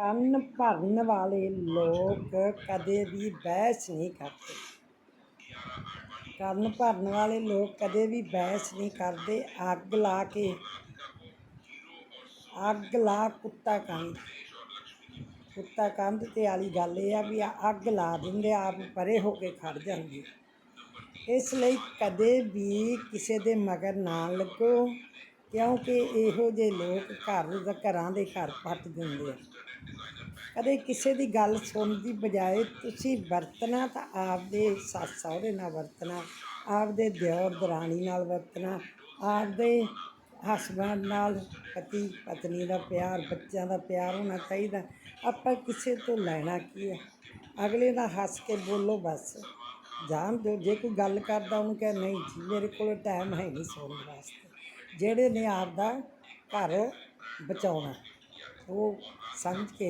ਕੰਨ ਭਰਨ ਵਾਲੇ ਲੋਕ ਕਦੇ ਵੀ ਬਹਿਸ ਨਹੀਂ ਕਰਦੇ। ਕੰਨ ਭਰਨ ਵਾਲੇ ਲੋਕ ਕਦੇ ਵੀ ਬਹਿਸ ਨਹੀਂ ਕਰਦੇ। ਅੱਗ ਲਾ ਕੇ, ਅੱਗ ਲਾ ਕੁੱਤਾ ਕੰਧ। ਕੁੱਤਾ ਕੰਧ ਤੇ ਵਾਲੀ ਗੱਲ ਇਹ ਆ ਵੀ ਅੱਗ ਲਾ ਦਿੰਦੇ ਆਪ ਪਰੇ ਹੋ ਕੇ ਖੜ ਜਾਂਦੇ ਇਸ ਲਈ ਕਦੇ ਵੀ ਕਿਸੇ ਦੇ ਮਗਰ ਨਾ ਲੱਗੋ। ਕਿਉਂਕਿ ਇਹੋ ਜਿਹੇ ਲੋਕ ਘਰ ਦਾ ਘਰਾਂ ਦੇ ਘਰ ਪੱਟ ਦਿੰਦੇ ਆ। ਕਦੇ ਕਿਸੇ ਦੀ ਗੱਲ ਸੁਣਨ ਦੀ ਬਜਾਏ ਤੁਸੀਂ ਵਰਤਣਾ ਤਾਂ ਆਪਦੇ ਸੱਸ ਸਹੁਰੇ ਨਾਲ ਵਰਤਣਾ, ਆਪਦੇ ਦਿਓਰ ਦਰਾਣੀ ਨਾਲ ਵਰਤਣਾ, ਆਪਦੇ ਹਸਬੈਂਡ ਨਾਲ, ਪਤੀ ਪਤਨੀ ਦਾ ਪਿਆਰ, ਬੱਚਿਆਂ ਦਾ ਪਿਆਰ ਹੋਣਾ ਚਾਹੀਦਾ। ਆਪਾਂ ਕਿਸੇ ਤੋਂ ਲੈਣਾ ਕੀ ਹੈ ਅਗਲੇ ਨਾਲ ਹੱਸ ਕੇ ਬੋਲੋ ਬਸ। ਜਾਣ ਦਿਓ, ਜੇ ਕੋਈ ਗੱਲ ਕਰਦਾ ਉਹਨੂੰ ਕਹੇ, ਨਹੀਂ ਜੀ, ਮੇਰੇ ਕੋਲ ਟਾਈਮ ਹੈ ਨਹੀਂ ਸੁਣਨ ਵਾਸਤੇ। ਜਿਹੜੇ ਨੇ ਆਪਦਾ ਘਰ ਬਚਾਉਣਾ ਉਹ ਸਮਝ ਕੇ